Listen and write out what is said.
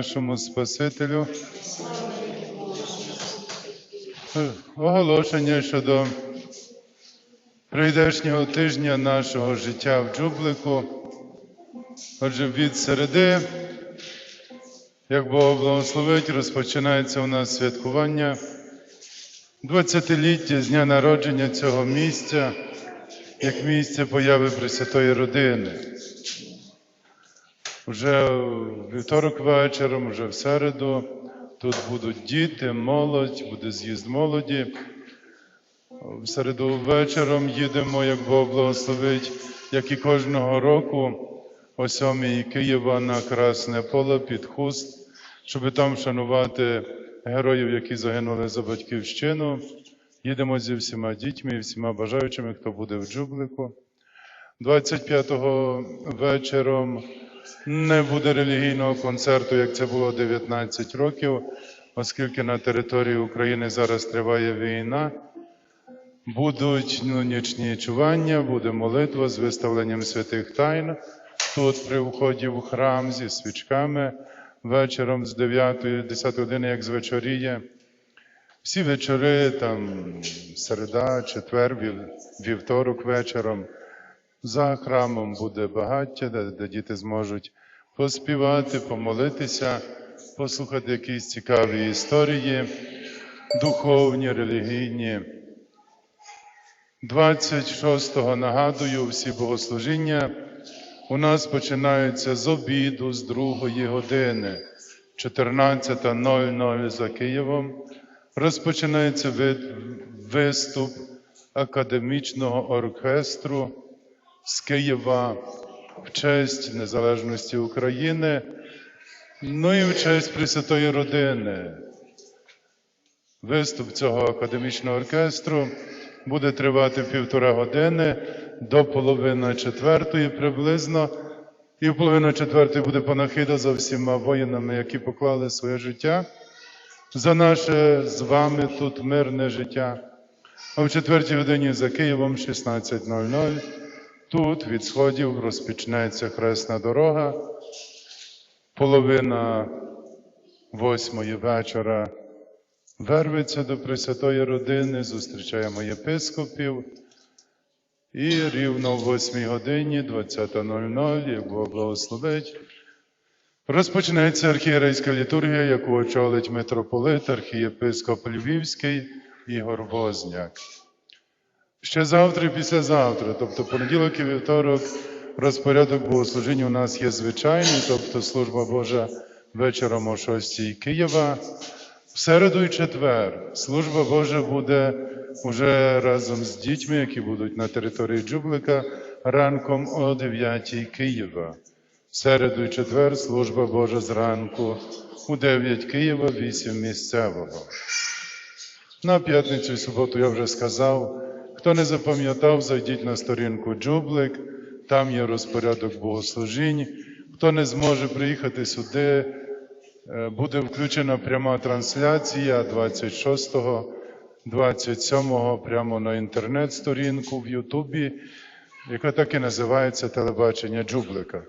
нашому Спасителю. Оголошення щодо прийдешнього тижня нашого життя в Джублику. Отже, від середи, як Бог благословить, розпочинається у нас святкування 20-ліття з дня народження цього місця, як місце появи Пресвятої родини. Вже вівторок вечором, вже в середу, тут будуть діти, молодь, буде з'їзд молоді. В середу вечором їдемо, як Бог благословить, як і кожного року, о сьомій Києва на Красне поле під хуст, щоб там вшанувати героїв, які загинули за батьківщину. Їдемо зі всіма дітьми всіма бажаючими, хто буде в Джублику. 25-го вечором не буде релігійного концерту, як це було 19 років, оскільки на території України зараз триває війна. Будуть ну, нічні чування, буде молитва з виставленням святих тайн. Тут при вході в храм зі свічками вечором з 9-10 години, як звечоріє. Всі вечори, там середа, четвер, вівторок вечором. За храмом буде багаття, де, діти зможуть поспівати, помолитися, послухати якісь цікаві історії, духовні, релігійні. 26-го нагадую, всі богослужіння у нас починаються з обіду з другої години, 14.00 за Києвом. Розпочинається виступ академічного оркестру з Києва в честь незалежності України, ну і в честь Пресвятої родини. Виступ цього академічного оркестру буде тривати півтора години до половини четвертої приблизно. І в половину четвертої буде панахида за всіма воїнами, які поклали своє життя за наше з вами тут мирне життя. А в четвертій годині за Києвом 16.00 тут від сходів розпочнеться хресна дорога. Половина восьмої вечора верветься до Пресвятої родини, зустрічаємо єпископів. І рівно в 8 годині, 20.00, як Бог благословить, розпочнеться архієрейська літургія, яку очолить митрополит, архієпископ Львівський Ігор Возняк. Ще завтра і післязавтра, тобто понеділок і вівторок, розпорядок богослужіння у нас є звичайний, тобто служба Божа вечором о 6 Києва. В середу і четвер служба Божа буде уже разом з дітьми, які будуть на території Джублика, ранком о 9 Києва. В середу і четвер служба Божа зранку у 9 Києва, 8 місцевого. На п'ятницю і суботу я вже сказав. Хто не запам'ятав, зайдіть на сторінку Джублик, там є розпорядок богослужінь. Хто не зможе приїхати сюди, е, буде включена пряма трансляція 26-го, 27-го прямо на інтернет-сторінку в Ютубі, яка так і називається Телебачення Джублика.